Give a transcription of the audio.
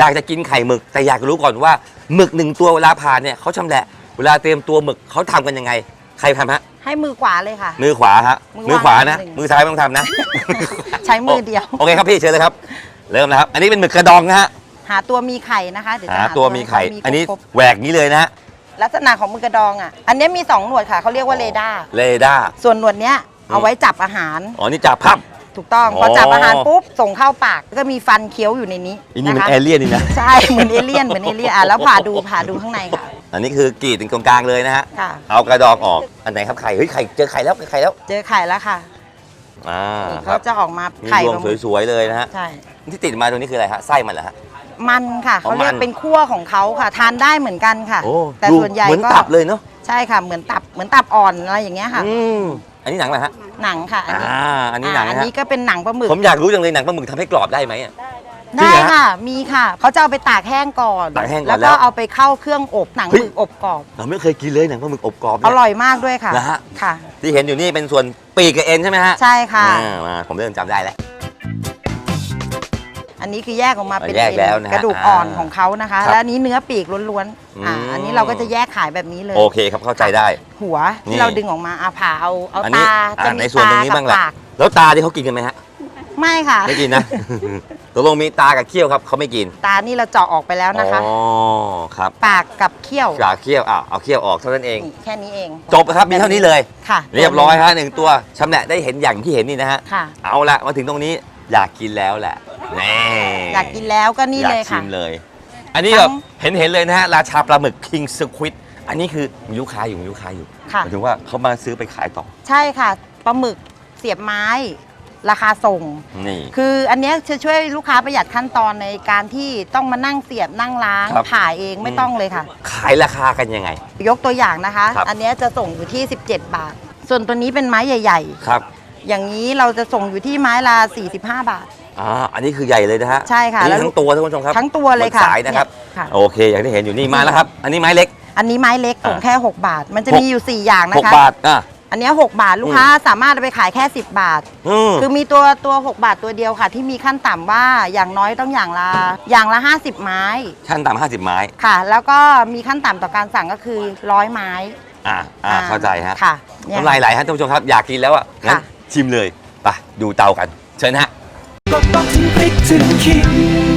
อยากจะกินไข่หมึก แต่อยากรู้ก่อนว่าหมึกหนึ่งตัวเวลาผ่านเนี่ยเขาชำแหละเวลาเตรียมตัวหมึกเขาทำกันยังไง ใครทำฮะ ให้มือขวาเลยค่ะ มือขวาฮะมืมืออขวาวางนะหนึ่งมือซ้ายไม่ต้องทำนะ ใช้มือเดียว โอเคครับพี่เชิญเลยครับ เริ่มนะครับ อันนี้เป็นหมึกกระดองนะฮะหาตัวมีไข่นะคะเดี๋ยวจะหาตัวมีไข่ให้เขาอันนี้ครบแหวกนี้เลยนะฮะๆลักษณะของมือกระดองอะ อันนี้มีสองหนวดค่ะเขาเรียกว่าเรดาร์เรดาร์ส่วนหนวดเนี้ยเอาไว้จับอาหาร อ๋อนี่จับพับ ถูกต้องอ๋อ พอจับอาหารปุ๊บส่งเข้าปากแล้วก็มีฟันเคี้ยวอยู่ในนี้อันนี้มันนะคะเอเลี่ยนนี่นะ ใช่เหมือนเอเลี่ยนเหมือนเอเลี่ยนอะแล้วผ่าดูผ่าดูข้างในค่ะ อันนี้คือกรีดตรงกลางเลยนะฮะ ค่ะ เอากระดองออก อันไหนครับไข่ เฮ้ยไข่เจอไข่แล้วเจอไข่แล้ว เจอไข่แล้วค่ะอ่านี่คเขารับจะออกมามีไข่รวงประมาณสวยๆเลยนะฮะ ใช่ ที่ติดมาตรงนี้คืออะไรฮะ ไส้มันเหรอฮะ มันค่ะอ๋อเขาเรียกมัน เป็นขั้วของเขาค่ะ ทานได้เหมือนกันค่ะ โอ้แต่ดูส่วนใหญ่เหมือนก็ตับเลยเนาะใช่ค่ะ เหมือนตับเหมือนตับอ่อนอะไรอย่างเงี้ยค่ะ อืมอันนี้หนังเหรอฮะหนังค่ะ อันนี้อ่าอันนี้หนังอ่าอันนะฮะนี้ก็เป็นหนังปลาหมึกผมอยากรู้จังเลยหนังปลาหมึกทำให้กรอบได้ไหมอะ จริงได้เหรอฮะค่ะ มีค่ะเขาจะเอาไปตากแห้งก่อนตากแห้งก่อนแล้วแล้ก็วเอาไปเข้าเครื่องอบหนังเฮ้ยหมึกอบกรอบ เราไม่เคยกินเลยหนังปลาหมึกอบกรอบอเนี่ย ร่อยมากด้วยค่ะนะฮะ ค่ะ ที่เห็นอยู่นี่เป็นส่วนปีกกับเอ็นใช่ไหมฮะใช่ค่ะ อ่ามาผมเริ่มจำได้แล้ว อันนี้คือแยกออกมาเป็นแยกแล้วนะฮะกระดูกอ่อนอ่าของเขานะคะ ครับและอันนี้เนื้อปีกล้วนๆอ่าอืม อันนี้เราก็จะแยกขายแบบนี้เลย โอเคครับเข้าใจได้ หัวนี่ ที่เราดึงออกมาอาผ่าเอาเอาอันนี้ตาอ่าจะมีในส่วนตรงนี้กับ้างแหละปากแล้วตาที่เขากินกันไหมฮะไม่ค่ะ ไม่กินนะ ตกลงมีตากับเขี้ยวครับเขาไม่กินตานี่เราเจาะออกไปแล้วนะคะ อ๋อครับปากกับเขี้ยวกาเขี้ยวอ้าวเอาเขี้ยวออกเท่านั้นเอง นี่แค่นี้เองจบครับมีเท่านี้เลย ค่ะเรียบร้อยฮะหนึ่งตัวชำแหละได้เห็นอย่างที่เห็นนี่นะฮะ ค่ะ เอาละมาถึงตรงนี้อยากกินแล้วแหละแน่อยากกินแล้วก็นี่อยากเลยชิค่ะ มเลย อันนี้แบบเห็นเห็นเลยนะฮะ ราชาปลาหมึกคิงสควิดอันนี้คือมีลูกค้าอยู่มีลูกค้าอยู่ค่ะ หมายถึงว่าเขามาซื้อไปขายต่อใช่ค่ะปลาหมึกเสียบไม้ ราคาส่ง นี่ คืออันเนี้ยจะช่วยลูกค้าประหยัดขั้นตอนในการที่ต้องมานั่งเสียบนั่งล้างครับผ่าเองไม่ต้องเลยค่ะ ขายราคากันยังไง ยกตัวอย่างนะคะ ครับ อันเนี้ยจะส่งอยู่ที่ 17 บาท ส่วนตัวนี้เป็นไม้ใหญ่ ครับ ๆ อย่างนี้เราจะส่งอยู่ที่ไม้ละ45 บาท อ่าอันนี้คือใหญ่เลยนะฮะใช่ค่ะอันแล้นี้ว ทั้งตัวท่านผู้ชมครับทั้งตัวเลยค่ะบนสายนะครับเนี่ยค่ะโอเค อย่างที่เห็นอยู่นี่มาแล้วครับ อันนี้ไม้เล็ก อันนี้ไม้เล็กส่งอ่า แค่ 6 บาท มันจะหกมีอยู่ 4 อย่างนะหกคะ บาทอะ อันเนี้ย6บาทลูกค้าสามารถเอาไปขายแค่ 10 บาท อืม คือมีตัวตัว 6 บาทตัวเดียวค่ะ ที่มีขั้นต่ำว่าอย่างน้อยต้องอย่างละอย่างละ 50 ไม้ขั้นต่ำห้าสิบไม้ ค่ะ แล้วก็มีขั้นต่ำต่อการสั่งก็คือร้อยไม้อ่าอ่าเข้าใจฮะค่ะเนี่ย น้ำลายไหลฮะท่านผู้ชมครับ อยากกินแล้วอะงั้นค่ะ ชิมเลยไปดูเตากัน เชิญฮะ ก็ต้องถึงพริกถึงขิง